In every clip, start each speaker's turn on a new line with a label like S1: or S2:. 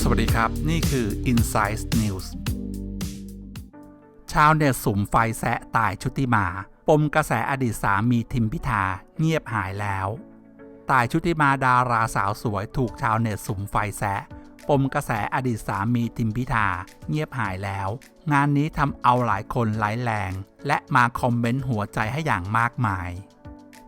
S1: สวัสดีครับ นี่คือ Insight News ชาวเน็ตสุมไฟแซะตายชุติมา ปมกระแสอดีตสามีทิมพิธาเงียบหายแล้ว ตายชุติมาดาราสาวสวยถูกชาวเน็ตสุมไฟแซะปมกระแสอดีตสามีทิมพิธาเงียบหายแล้ว งานนี้ทำเอาหลายคนไร้แรง และมาคอมเมนต์หัวใจให้อย่างมากมาย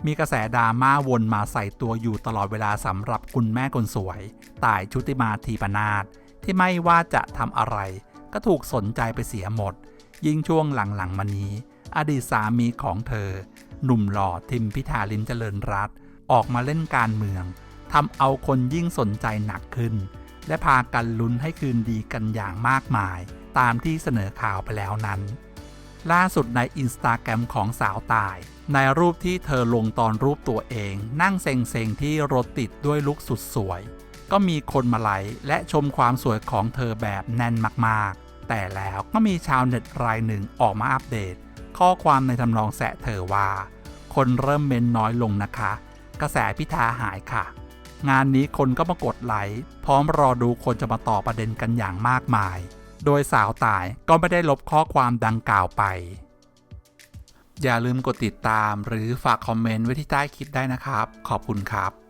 S1: มีกระแสดราม่าวนมาใส่ตัวอยู่ตลอดเวลาสำหรับคุณแม่คนสวย ต่ายชุติมาทีปนาศที่ไม่ว่าจะทำอะไร ก็ถูกสนใจไปเสียหมด ยิ่งช่วงหลังๆมานี้ อดีตสามีของเธอ หนุ่มหล่อทิมพิธาลิมเจริญรัตออกมาเล่นการเมืองทำเอาคนยิ่งสนใจหนักขึ้น และพากันลุ้นให้คืนดีกันอย่างมากมาย ตามที่เสนอข่าวไปแล้วนั้น ล่าสุดในอินสตาแกรมของสาวตาย ในรูปที่เธอลงตอนรูปตัวเอง นั่งเซ็งๆที่รถติดด้วยลุคสุดสวย ก็มีคนมาไลค์และชมความสวยของเธอแบบแน่นมากๆ แต่แล้วก็มีชาวเน็ตรายหนึ่งออกมาอัปเดต ข้อความในทำนองแสะเธอว่า คนเริ่มเมนน้อยลงนะคะ กระแสพิธาหายค่ะ งานนี้คนก็มากดไลค์พร้อมรอดูคนจะมาต่อประเด็นกันอย่างมากมาย โดยสาวตายก็ไม่ได้ลบข้อความดังกล่าวไป อย่าลืมกดติดตามหรือฝากคอมเมนต์ไว้ที่ใต้คลิปได้นะครับ ขอบคุณครับ